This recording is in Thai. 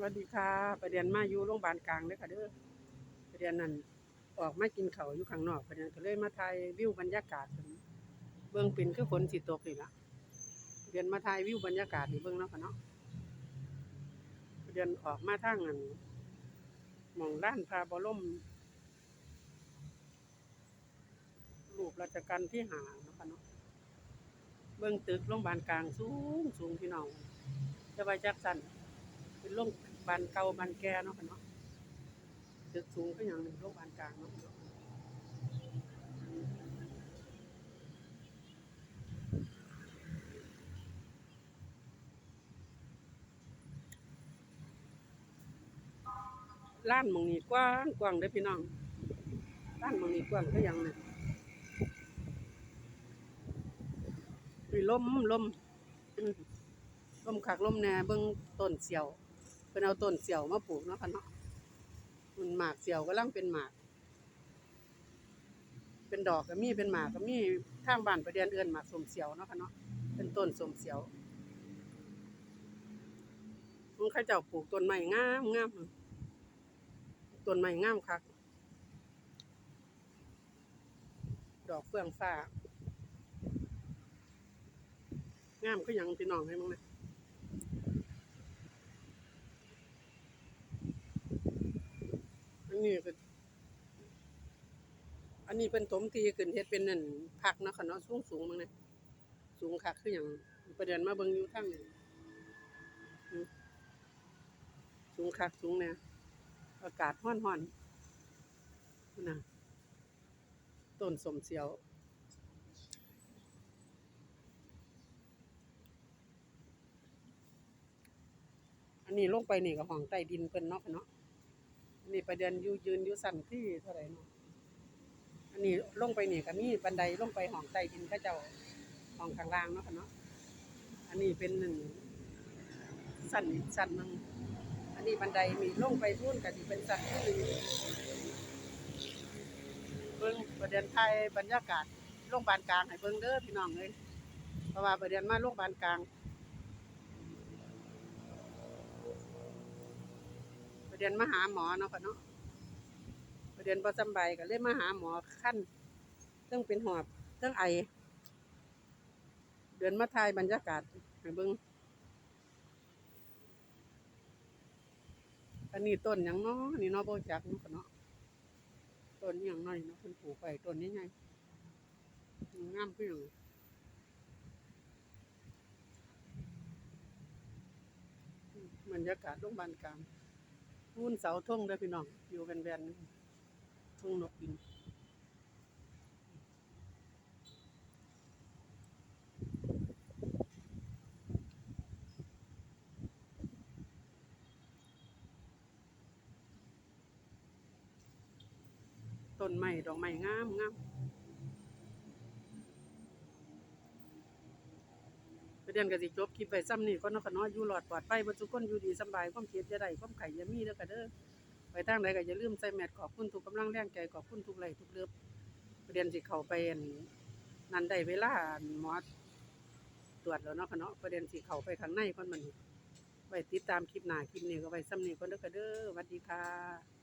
สวัสดีค่ะประเด็นมาอยู่โรงพยาบาลกลางเด้อค่ะเด้อประเด็นนั้นออกมากินเขาอยู่ข้างนอกประเด็นก็เลยมาถ่ายวิวบรรยากาศเพิ่นเบิ่งเป็นคือฝนสิตกนี่ละประเด็นมาถ่ายวิวบรรยากาศนี่เบิ่งเนาะค่ะเนาะประเด็นออกมาทางอันมองร้านพาบ่ล่มรูปราชการที่หาเนาะค่ะเนาะเบิ่งตึกโรงพยาบาลกลางสูงสูงพี่น้องจะไปจักสันเป็นโรง บาลเก่าบานแก่เนาะค่ะเนาะตึกสูงก็อย่างหนึ่งโรงพยาบาลกลางเนาะร้านมองนี้กว้างกว้างเด้อพี่น้องร้านมองนี้กว้างก็อย่างหนึ่งมีลมลมอืมลมคักลมแน่เบิ่งต้นเสียว พิ่นเอาต้นเสี่ยวมาปลูกเนาะค่ะเนาะมันหมากเสี่ยวกำลังเป็นหมาก เป็นดอกก็มีเป็นหมากก็มีทางบ้านประเดียนเอื้อนหมากสมเสี่ยวเนาะค่ะเนาะเป็นต้นสมเสี่ยวมันเขาเจ้าปลูกต้นไม้งามงามต้นไม้งามคักดอกเฟื่องฟ้างามก็ยังพี่น้องให้มึงนะ นี้ก็อันนี้เป็นถมทีขึ้นเฮ็ดเป็นนั่นผักเนาะค่ะเนาะสูงสูงมั้งเนี่ยสูงคักคือหยังประเด็นมาเบิ่งอยู่ทางนี้สูงคักสูงแน่อากาศร้อนร้อนๆนะต้นสมเสียวอันนี้ลงไปนี่ก็ห้องใต้ดินเพิ่นเนาะค่ะเนาะ นนี้ประเด็นอยู่ยืนอยู่สั่นที่เท่าไหร่เนาะอันนี้ลงไปนี่ก็มีบันไดลงไปห้องใต้ดินเขาเจ้าห้องข้างล่างเนาะค่ะเนาะอันนี้เป็นหนึ่งสั่นสั่นหนึงอันนี้บันไดมีลงไปพุ่นก็สิเป็นสั่นที่หนึ่งเบิ่งประเด็นไทยบรรยากาศโรงพยาบาลกลางให้เบิ่งเด้อพี่น้องเอ้ยเพราะว่าประเด็นมาโรงพยาบาลกลาง ประ เด็นมาหาหมอเนาะค่ะเนาะเด็นบ่สำบายก็เลยมาหาหมอขั้นเรื่องเป็นหอบเรื่องไอ เดินมาทายบรรยากาศให้เบิ่งอันนี้ต้นหยังเนาะนี่เนาะโบจักเนาะค่ะเนาะต้นอิหยังน้อยเนาะเพิ่นปลูกไว้ต้นนี้ไงงามคือยังบรรยากาศโรงพยาบาลกลาง หุ้นเสาธงเด้พี่น้อง อยู่แบนๆทุ่งนกบินต้นไม้ดอกไม้งามงามประ เด็นก็สิจบคลิปไปซ้ำนี่ก็นาะค่ะเนาะอยู่หลอดปลอดภัยบ่ทุกคนอยู่ดีสบายความเจ็บอย่าได้ความไข้อย่ามีเด้อค่ะเด้อไปทางใดก็อย่าลืมใส่แมสขอบคุณทุกกำลังแรงใจขอบคุณทุกไหลทุกเลือบประเด็นสิเข้าไปนนั่นได้เวลาหมอตรวจแล้วเนาะค่ะเนาะประเด็นสิเข้าไปข้างในก่อนมันไว้ติดตามคลิปหน้าคลิปนี้ก็ไว้ซ้ำนี้ก่อนเด้อค่ะเด้อสวัสดีค่ะ